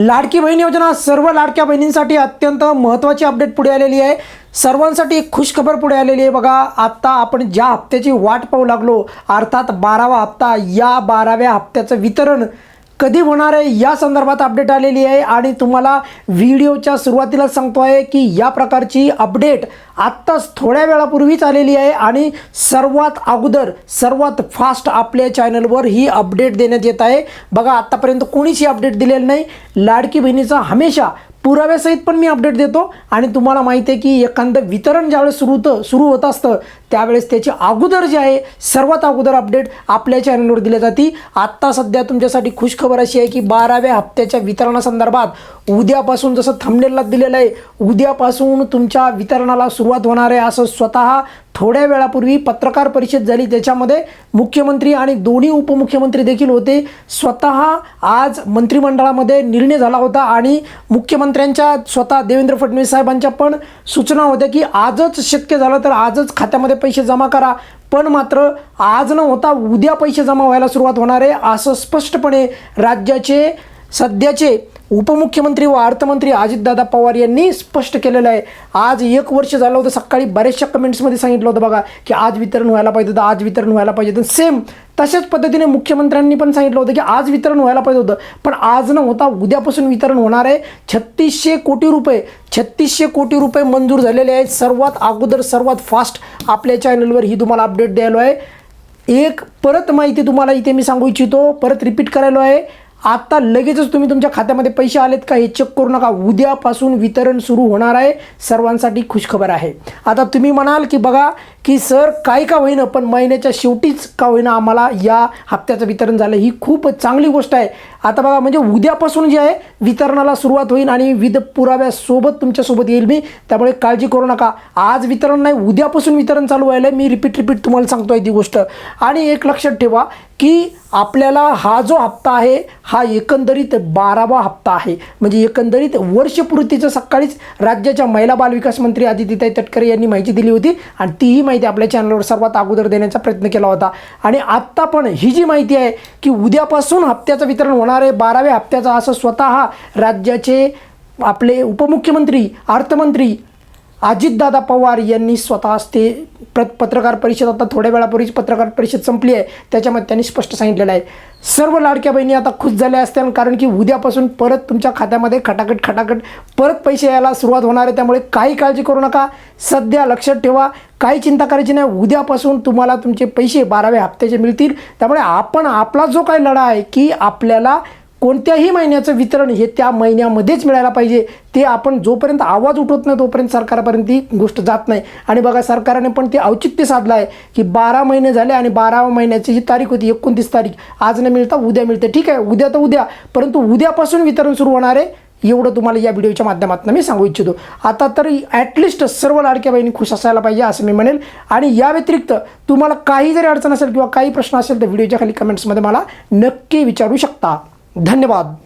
लाडकी बहीण योजना सर्व लाडक्या बहिणींसाठी अत्यंत महत्त्वाची अपडेट पुढे आलेली आहे. सर्वांसाठी एक खुशखबर पुढे आलेली आहे बघा. आत्ता आपण ज्या हप्त्याची वाट पाहू लागलो अर्थात बारावा हप्ता या बाराव्या हप्त्याचं वितरण कधी होणार आहे या संदर्भात अपडेट आलेली आहे आणि तुम्हाला व्हिडिओच्या सुरुवातीला सांगतो आहे की या प्रकारची अपडेट आत्ताच थोड्या वेळापूर्वीच आलेली आहे आणि सर्वात अगोदर सर्वात फास्ट आपल्या चॅनलवर ही अपडेट देण्यात येत आहे. बघा आत्तापर्यंत कोणीच ही अपडेट दिलेली नाही. लाडकी बहिणीचा हमेशा पुराव्यासहित पण मी अपडेट देतो आणि तुम्हाला माहिती आहे की एखादं वितरण ज्यावेळेस सुरू होतं सुरू होत असतं त्यावेळेस त्याची अगोदर जे आहे सर्वात अगोदर अपडेट आपल्या चॅनलवर दिली जाते. आत्ता सध्या तुमच्यासाठी खुशखबर अशी आहे की बाराव्या हप्त्याच्या वितरणासंदर्भात उद्यापासून जसं थंबनेलला दिलेलं आहे उद्यापासून तुमच्या वितरणाला सुरुवात होणार आहे असं स्वतः थोड्या वेळापूर्वी पत्रकार परिषद झाली. त्याच्यामध्ये मुख्यमंत्री आणि दोन्ही उपमुख्यमंत्री देखील होते. स्वतः आज मंत्रिमंडळामध्ये निर्णय झाला होता आणि मुख्यमंत्र्यांच्या स्वतः देवेंद्र फडणवीस साहेबांच्या पण सूचना होत्या की आजच शक्य झालं तर आजच खात्यामध्ये पैसे जमा करा. पण मात्र आज न होता उद्या पैसे जमा व्हायला सुरुवात होणार आहे असं स्पष्टपणे राज्याचे सध्याचे उपमुख्यमंत्री व अर्थमंत्री अजितदादा पवार यांनी स्पष्ट केलेलं आहे. आज एक वर्ष झालं होतं सकाळी बऱ्याचशा कमेंट्समध्ये सांगितलं होतं बघा की आज वितरण व्हायला पाहिजे होतं आज वितरण व्हायला पाहिजे होतं. सेम तशाच पद्धतीने मुख्यमंत्र्यांनी पण सांगितलं होतं की आज वितरण व्हायला पाहिजे होतं. पण आज न होता उद्यापासून वितरण होणार आहे. छत्तीसशे कोटी रुपये छत्तीसशे कोटी रुपये मंजूर झालेले आहेत. सर्वात अगोदर सर्वात फास्ट आपल्या चॅनलवर ही तुम्हाला अपडेट द्यायलो आहे. एक परत माहिती तुम्हाला इथे मी सांगू इच्छितो. परत रिपीट करायलो आहे. आता लगेचच तुम्ही तुमच्या खात्यामध्ये पैसे आलेत का हे चेक करू नका. उद्यापासून वितरण सुरू होणार आहे. सर्वांसाठी खुशखबर आहे. आता तुम्ही म्हणाल की बघा की सर काय का होईना पण महिन्याच्या शेवटीच का होईना आम्हाला या हप्त्याचं वितरण झालं. ही खूप चांगली गोष्ट आहे. आता बघा म्हणजे उद्यापासून जे आहे वितरणाला सुरुवात होईल आणि विध पुराव्यासोबत तुमच्यासोबत येईल मी. त्यामुळे काळजी करू नका. आज वितरण नाही उद्यापासून वितरण चालू व्हायला आहे. मी रिपीट रिपीट तुम्हाला सांगतो आहे ती गोष्ट. आणि एक लक्षात ठेवा की आपल्याला हा जो हप्ता आहे हा एकंदरीत बारावा हप्ता आहे. म्हणजे एकंदरीत वर्षपूर्तीचं सकाळीच राज्याच्या महिला बालविकास मंत्री आदित्यताई तटकरे यांनी माहिती दिली होती आणि तीही माहिती आपल्या चॅनलवर सर्वात अगोदर देण्याचा प्रयत्न केला होता. आणि आत्ता पण ही जी माहिती आहे की उद्यापासून हप्त्याचं वितरण होणार आहे. बाराव्या हप्त्याचं असं स्वतः राज्याचे आपले उपमुख्यमंत्री अर्थमंत्री अजितदादा पवार यांनी स्वतःच ते प्र पत्रकार परिषद आता थोड्या वेळापूर्वीच पत्रकार परिषद संपली आहे त्याच्यामध्ये त्यांनी स्पष्ट सांगितलेलं आहे. सर्व लाडक्या बहिणी आता खुश झाल्या असत्या कारण की उद्यापासून परत तुमच्या खात्यामध्ये खटाखट खटाखट परत पैसे यायला सुरुवात होणार आहे त्यामुळे काही काळजी करू नका. सध्या लक्षात ठेवा काही चिंता करायची नाही. उद्यापासून तुम्हाला तुमचे पैसे बाराव्या हप्त्याचे मिळतील. त्यामुळे आपण आपला जो काही लढा आहे की आपल्याला कोणत्याही महिन्याचं वितरण हे त्या महिन्यामध्येच मिळायला पाहिजे. ते आपण जोपर्यंत आवाज उठवत नाही तोपर्यंत सरकारपर्यंत ती गोष्ट जात नाही. आणि बघा सरकारने पण ते औचित्य साधलं आहे की बारा महिने झाले आणि बारा महिन्याची जी तारीख होती एकोणतीस तारीख. आज न मिळता उद्या मिळते. ठीक आहे उद्या तर उद्या. परंतु उद्यापासून वितरण सुरू होणार आहे एवढं तुम्हाला या व्हिडिओच्या माध्यमातून मी सांगू इच्छितो. आता तरी ॲटलिस्ट सर्व लाडक्या बहिणी खुश असायला पाहिजे असं मी म्हणेल. आणि या व्यतिरिक्त तुम्हाला काही जरी अडचण असेल किंवा काही प्रश्न असेल तर व्हिडिओच्या खाली कमेंट्समध्ये मला नक्की विचारू शकता. धन्यवाद.